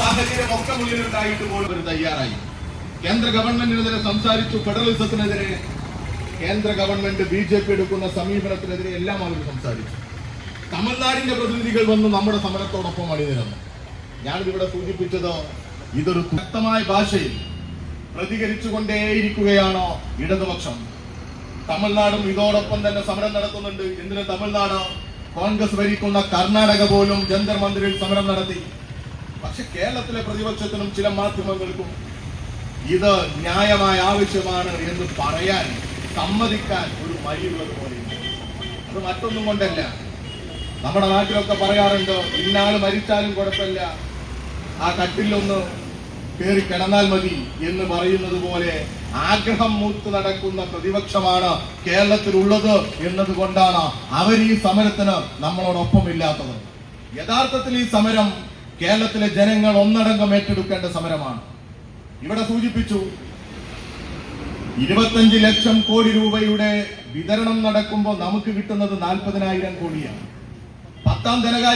സാഹചര്യം ഒക്കെ മുന്നിലുണ്ടായിട്ട് പോലും അവർ തയ്യാറായി. കേന്ദ്ര ഗവൺമെന്റിനെതിരെ സംസാരിച്ചു ഫെഡറലിസത്തിനെതിരെ. കേന്ദ്ര ഗവൺമെന്റ് ബി ജെ പി എടുക്കുന്ന സമീപനത്തിനെതിരെ എല്ലാം അവർ സംസാരിച്ചു. തമിഴ്നാടിന്റെ പ്രതിനിധികൾ വന്ന് നമ്മുടെ സമരത്തോടൊപ്പം അണിനിരന്നു. ഞാനിതിവിടെ സൂചിപ്പിച്ചത് ഇതൊരു വ്യക്തമായ ഭാഷയിൽ പ്രതികരിച്ചുകൊണ്ടേയിരിക്കുകയാണോ ഇടതുപക്ഷം? തമിഴ്നാടും ഇതോടൊപ്പം തന്നെ സമരം നടത്തുന്നുണ്ട് എന്തിന് തമിഴ്നാട് കോൺഗ്രസ് ഭരിക്കുന്ന കർണാടക പോലും ജന്തർ മന്ദിരിൽ സമരം നടത്തി. പക്ഷെ കേരളത്തിലെ പ്രതിപക്ഷത്തിനും ചില മാധ്യമങ്ങൾക്കും ഇത് ന്യായമായ ആവശ്യമാണ് എന്ന് പറയാൻ സമ്മതിക്കാൻ ഒരു മടിയുള്ളത് പോലെയുണ്ട് അത് മറ്റൊന്നും കൊണ്ടല്ല. നമ്മുടെ നാട്ടിലൊക്കെ പറയാറുണ്ട് ഇന്നാൾ മരിച്ചാലും കുഴപ്പമില്ല. ആ കട്ടിലൊന്ന് കയറി കിടന്നാൽ മതി എന്ന് പറയുന്നത് പോലെ ആഗ്രഹം മൂത്ത് നടക്കുന്ന പ്രതിപക്ഷമാണ് കേരളത്തിലുള്ളത് എന്നതുകൊണ്ടാണ് അവർ ഈ സമരത്തിന് നമ്മളോടൊപ്പം ഇല്ലാത്തത് യഥാർത്ഥത്തിൽ ഈ സമരം കേരളത്തിലെ ജനങ്ങൾ ഒന്നടങ്കം ഏറ്റെടുക്കേണ്ട സമരമാണ്. ഇവിടെ സൂചിപ്പിച്ചു ഇരുപത്തഞ്ച് ലക്ഷം കോടി രൂപയുടെ വിതരണം നടക്കുമ്പോൾ നമുക്ക് കിട്ടുന്നത് നാൽപ്പതിനായിരം കോടിയാണ്. പത്താം ധനകാര്യ